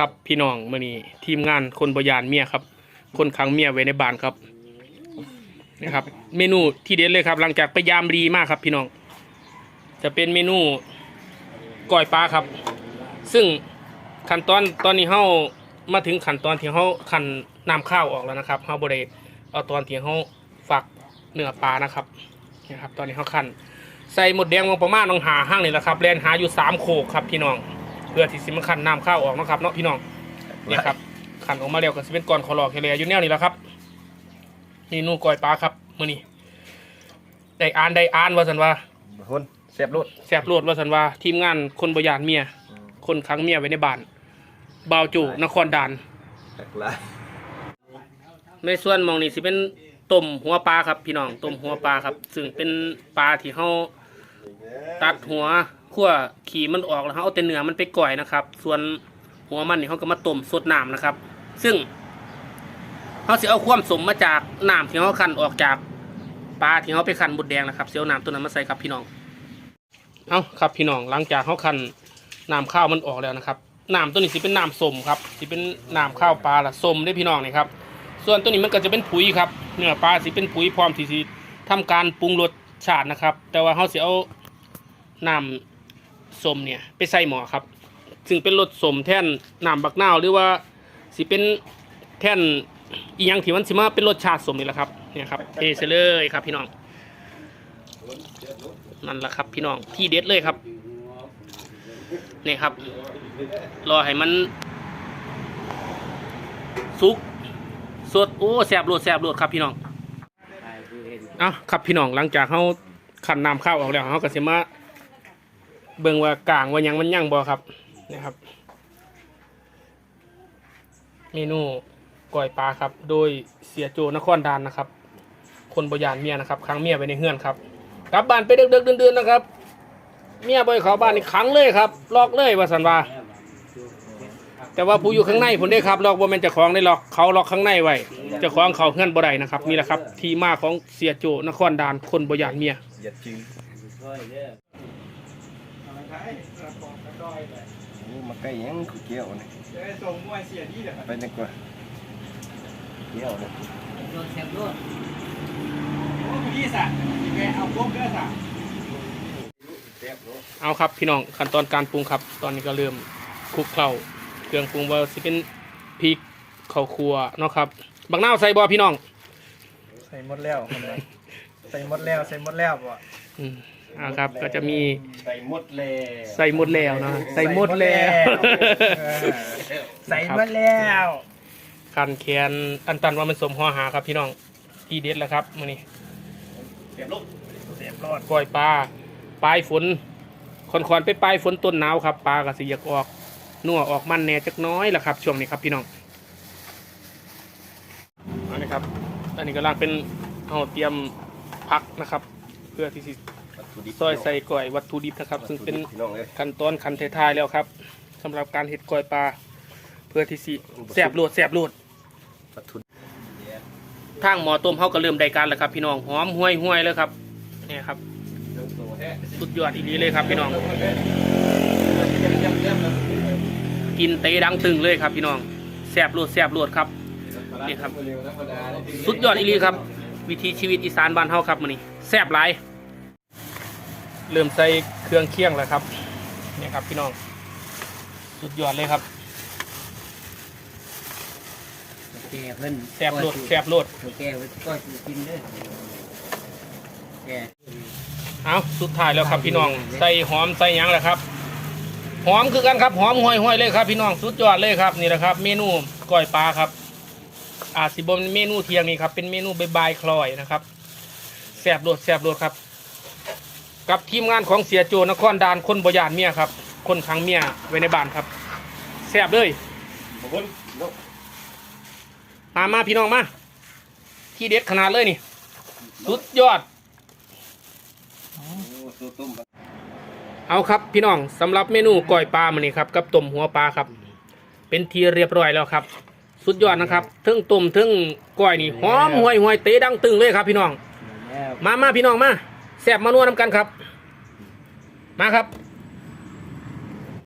ครับพี่น้องมื่อนี้ทีมงานคนบยานเมียครับ คนขังเมียไว้ในบ้านครับนะครับ เมนูที่เด็ดเลยครับ หลังจากไปยามรีมากครับพี่น้อง จะเป็นเมนูก้อยปลาครับ ซึ่งขั้นตอนตอนนี้เฮามาถึงขั้นตอนที่เฮาขั้นน้ำข้าวออกแล้วนะครับเฮาบ่ได้เอาตอนที่เฮาฝักเนื้อปลานะครับนะครับ ตอนนี้เฮาขั้นใส่หมดแดงลงประมาณน้องหาห้างนี่แหละครับแลนหาอยู่สามโขกครับพี่น้อง เพื่อที่สิมันขันน้ำข้าวออกเนาะครับเนาะพี่น้องเนี่ยครับขันออกมาแล้วก็สิเป็นก้อนขอรอแคเรียอยู่แนวนี้แหละครับเมนูก้อยปลาครับมื้อนี้ได้อ่านได้อ่านว่าสันว่าคนเสียบรุดแสบโลดว่าสันว่าทีมงานคนบยานเมีย คนขังเมียไว้ในบ้านบ่าวจู่นครด่านตักลายในส่วนหมองนี้สิเป็นต้มหัวปลาครับ พี่น้องต้มหัวปลาครับ ซึ่งเป็นปลาที่เฮาตัดหัว ขั้วขี่มันออกแล้วเฮาเอาแต่เนื้อมันไปก่อยนะครับ ส่วนหัวมันนี่เฮาก็มาต้มสดน้ำนะครับ ซึ่งเฮาเสิเอาความสมมาจากน้ำที่เฮาคั้นออกจากปลาที่เฮาไปคั้นบดแดงนะครับเสียน้ำตัวนั้นมาใส่ครับพี่น้องเอาครับพี่น้องหลังจากเฮาคั้นน้ำข้าวมันออกแล้วนะครับน้ำตัวนี้สิเป็นน้ำสมครับสิเป็นน้ำข้าวปลาละสมได้พี่น้องนี่ครับส่วนตัวนี้มันก็จะเป็นปุ๋ยครับเนื้อปลาสิเป็นปุ๋ยพร้อมที่สิทำการปรุงรสชาตินะครับ แต่ว่าเขาเสิเอาน้ำ สมเนี่ยไปใส่หม้อครับ ซึ่งเป็นรสสมแท่นน้ำบักนาวหรือว่าสิเป็นแท่นอียังที่มันสิมาเป็นรสชาติสมนี่แหละครับเนี่ยครับเทใส่เลยครับพี่น้องนั่นแหละครับพี่น้องที่เด็ดเลยครับนี่ครับ รอให้มันสุกสดโอ้แสบโลดแสบโลดครับพี่น้องอ้าครับพี่น้องหลังจากเขาขันน้ำข้าวออกแล้วเขาก็สิมา เบิ่งว่ากลางว่ายังมันยังบ่ครับนะครับ เมนูก้อยปลาครับ โดยเสียโจนครดานนะครับ คนบยานเมียนะครับค้างเมียไว้ในเฮือนครับกลับบ้านไปเดึกๆเดือนๆนะครับ เมียบ่อยเขาบ้านนี่ขังเลยครับล็อกเลยว่าสันว่าแต่ว่าผู้อยู่ข้างในผมได้ครับล็อกว่ามันจะคล้องได้ล็อกเขาล็อกข้างในไว้เจะคล้องเขาเฮือนบ่ได้นะครับนี่แหละครับ ที่มาของเสียโจนครดานคนบยานเมีย เหยียดจริงนี่มาใกล้ยังกูเกี่ยวนี่ส่งมวยเสียที่เดี๋ยวไปดีกว่าเกี่ยวนี่พี่สัตว์แกเอาพวกเด้อสัตว์เสียบรุดเอาครับพี่น้องขั้นตอนการปรุงครับ ตอนนี้ก็เริ่มคลุกเคล้าเครื่องปรุงว่าสิเป็นพริกข้าวคั่วเนาะครับบักนาวใส่บ่พี่น้อง ใส่หมดแล้วคนไหนใส่หมดแล้วใส่หมดแล้วบ่ อืมเอาครับ ก็จะมีใส่หมดเลยใส่หมดแล้วเนาะใส่หมดแล้วเออใส่หมดแล้วคันแคนอันตันว่ามันสมหัวหาครับพี่น้องทีเด็ดแล้วครับมื้อนี้เสียบรุดเสียบรอดปล่อยปลาปลายฝนคอนคอนๆไปปลายฝนต้นหนาวครับปลาก็สิอยากออกนัวออกมันแหน่จักหน้อยละครับ ช่วงนี้ครับพี่น้องอันนี้ครับอันนี้กำลังเป็นเอาเตรียมพักนะครับ เพื่อที่สิ วัตถุดิบซอยใส่ก่อยวัตถุดิบนะครับ ซึ่งเป็นพี่น้องเลยขั้นตอนขั้นท้ายๆแล้วครับสำหรับการเห็ดก่อยปลาเพื่อที่สิแสบโลดแสบโลดวัตถุดิบทางหมอต้มเขาก็เริ่มได้การแล้วครับพี่น้องหอมห่วยห่วยๆเลยครับนี่ครับเรื่องตัวแท้สุดยอดอีนี้เลยครับพี่น้อง กินเตะดังตึงเลยครับพี่น้องแสบโลดแสบโลดครับนี่ครับ สุดยอดอีหลีครับ วิถีชีวิตอีสานบ้านเฮาครับมื้อนี้แซ่บหลาย เริ่มใส่เครื่องเคียงแล้วครับนี่ครับพี่น้องสุดยอดเลยครับแกเพิ่นแซ่บโลดแซ่บโลดแกเพิ่นก็สิกินเด้อแกเอาสุดท้ายแล้วครับพี่น้องใส่หอมใส่หยังแหละครับหอมคือกันครับหอมห้อยๆเลยครับ พี่น้องสุดยอดเลยครับนี่แหละครับ เมนูก้อยปลาครับ อาจสิบนเมนูเที่ยงนี้ครับเป็นเมนูบายๆคลอยนะครับแซ่บโลดแซ่บโลดครับ กับทีมงานของเสียโจนครดานคนบยานเมียครับ คนขังเมียไว้ในบ้านครับแซ่บเลยขอบคุณลูกมามาพี่น้องมา ที่เด็ดขนาดเลยนี่ สุดยอดโอ้ตัวตุ้มเอาครับพี่น้องสำหรับเมนูก้อยปลามันนี่ครับกับต้มหัวปลาครับ เป็นทีเรียบร้อยแล้วครับ สุดยอดนะครับทึ่งต้มทึ่งก้อยนี่หอมห่วยห่วยเตะดังตึงเลยครับ พี่น้องแล้วมามาพี่น้องมา แซ่บมานัวน้ำกันครับ มาครับ